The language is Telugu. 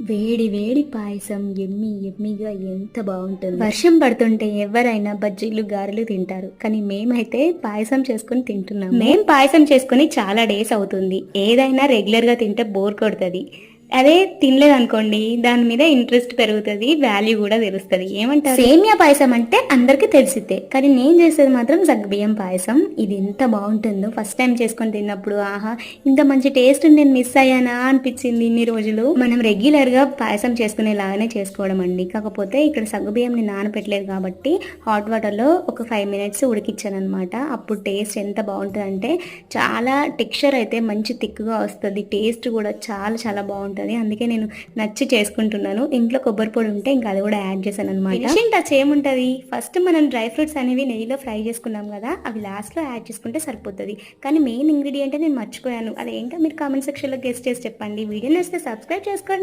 వేడి వేడి పాయసం ఎమ్మి ఎమ్మిగా ఎంత బాగుంటుంది. వర్షం పడుతుంటే ఎవరైనా బజ్జీలు గారెలు తింటారు. కానీ మేమైతే పాయసం చేసుకుని తింటున్నాం మేం పాయసం చేసుకుని చాలా డేస్ అవుతుంది. ఏదైనా రెగ్యులర్గా తింటే బోర్ కొడుతుంది. అదే తినలేదు అనుకోండి దాని మీద ఇంట్రెస్ట్ పెరుగుతుంది వాల్యూ కూడా తెలుస్తుంది. ఏమంటారు? సేమియా పాయసం అంటే అందరికీ తెలిసిద్దే కానీ నేను చేసేది మాత్రం సగ్గుబియ్యం పాయసం. ఇది ఎంత బాగుంటుందో ఫస్ట్ టైం చేసుకొని తిన్నప్పుడు ఆహా ఇంత మంచి టేస్ట్ నేను మిస్ అయ్యానా అనిపించింది ఇన్ని రోజులు. మనం రెగ్యులర్గా పాయసం చేసుకునేలాగానే చేసుకోవడం అండి. కాకపోతే ఇక్కడ సగ్గుబియ్యంని నానపెట్టలేదు కాబట్టి హాట్ వాటర్లో ఒక ఫైవ్ మినిట్స్ ఉడికిచ్చాను అనమాట అప్పుడు టేస్ట్ ఎంత బాగుంటుంది చాలా టెక్స్చర్ అయితే మంచి థిక్గా వస్తుంది టేస్ట్ కూడా చాలా చాలా బాగుంటుంది. బాగుంటుంది అందుకే నేను నచ్చి చేసుకుంటున్నాను. ఇంట్లో కొబ్బరి పొడి ఉంటే ఇంకా అది కూడా యాడ్ చేశాను అనమాట ఫినిషింగ్ టచ్ ఏముంటుంది? ఫస్ట్ మనం డ్రై ఫ్రూట్స్ అనేవి నెయ్యిలో ఫ్రై చేసుకున్నాం కదా అవి లాస్ట్లో యాడ్ చేసుకుంటే సరిపోతుంది. కానీ మెయిన్ ఇంగ్రీడియంట్ నేను మర్చిపోయాను. అదేంటో మీరు కామెంట్ సెక్షన్లో గెస్ట్ చేసి చెప్పండి. వీడియో నచ్చితే సబ్స్క్రైబ్ చేసుకోండి.